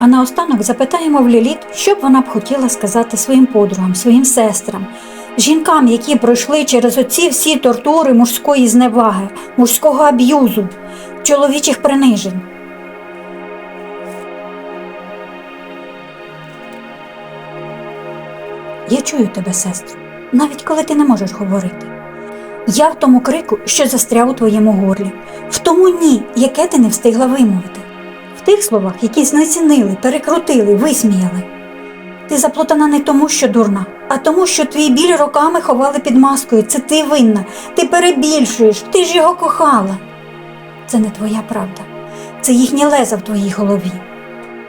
А наостанок запитаємо в Ліліт, що б вона б хотіла сказати своїм подругам, своїм сестрам, жінкам, які пройшли через оці всі тортури мужської зневаги, мужського аб'юзу, чоловічих принижень. Я чую тебе, сестро, навіть коли ти не можеш говорити. Я в тому крику, що застряв у твоєму горлі, в тому ні, яке ти не встигла вимовити, в тих словах, які знецінили, перекрутили, висміяли. Ти заплутана не тому, що дурна, а тому, що твій біль роками ховали під маскою. Це ти винна, ти перебільшуєш, ти ж його кохала. Це не твоя правда, це їхнє леза в твоїй голові.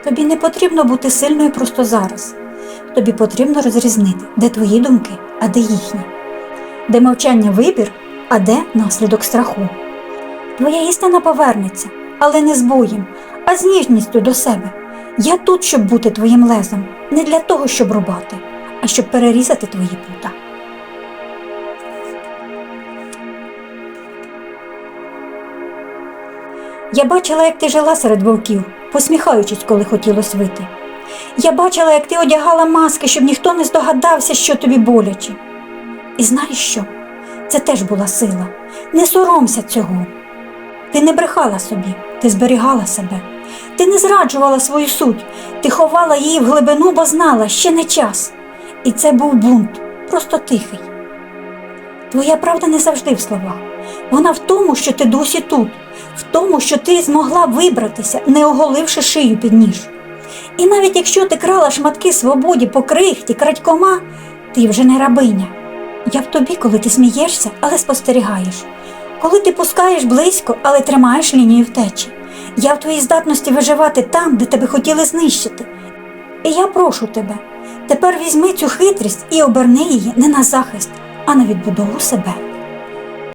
Тобі не потрібно бути сильною просто зараз. Тобі потрібно розрізнити, де твої думки, а де їхні, де мовчання вибір, а де наслідок страху. Твоя істина повернеться, але не з боєм, а з ніжністю до себе. Я тут, щоб бути твоїм лезом, не для того, щоб рубати, а щоб перерізати твої пута. Я бачила, як ти жила серед вовків, посміхаючись, коли хотілося вити. Я бачила, як ти одягала маски, щоб ніхто не здогадався, що тобі боляче. І знаєш що? Це теж була сила. Не соромся цього. Ти не брехала собі, ти зберігала себе. Ти не зраджувала свою суть, ти ховала її в глибину, бо знала, ще не час. І це був бунт, просто тихий. Твоя правда не завжди в словах. Вона в тому, що ти досі тут, в тому, що ти змогла вибратися, не оголивши шию під ніж. І навіть якщо ти крала шматки свободі по крихті, крадькома, ти вже не рабиня. Я в тобі, коли ти смієшся, але спостерігаєш, коли ти пускаєш близько, але тримаєш лінію втечі. Я в твоїй здатності виживати там, де тебе хотіли знищити. І я прошу тебе, тепер візьми цю хитрість і оберни її не на захист, а на відбудову себе.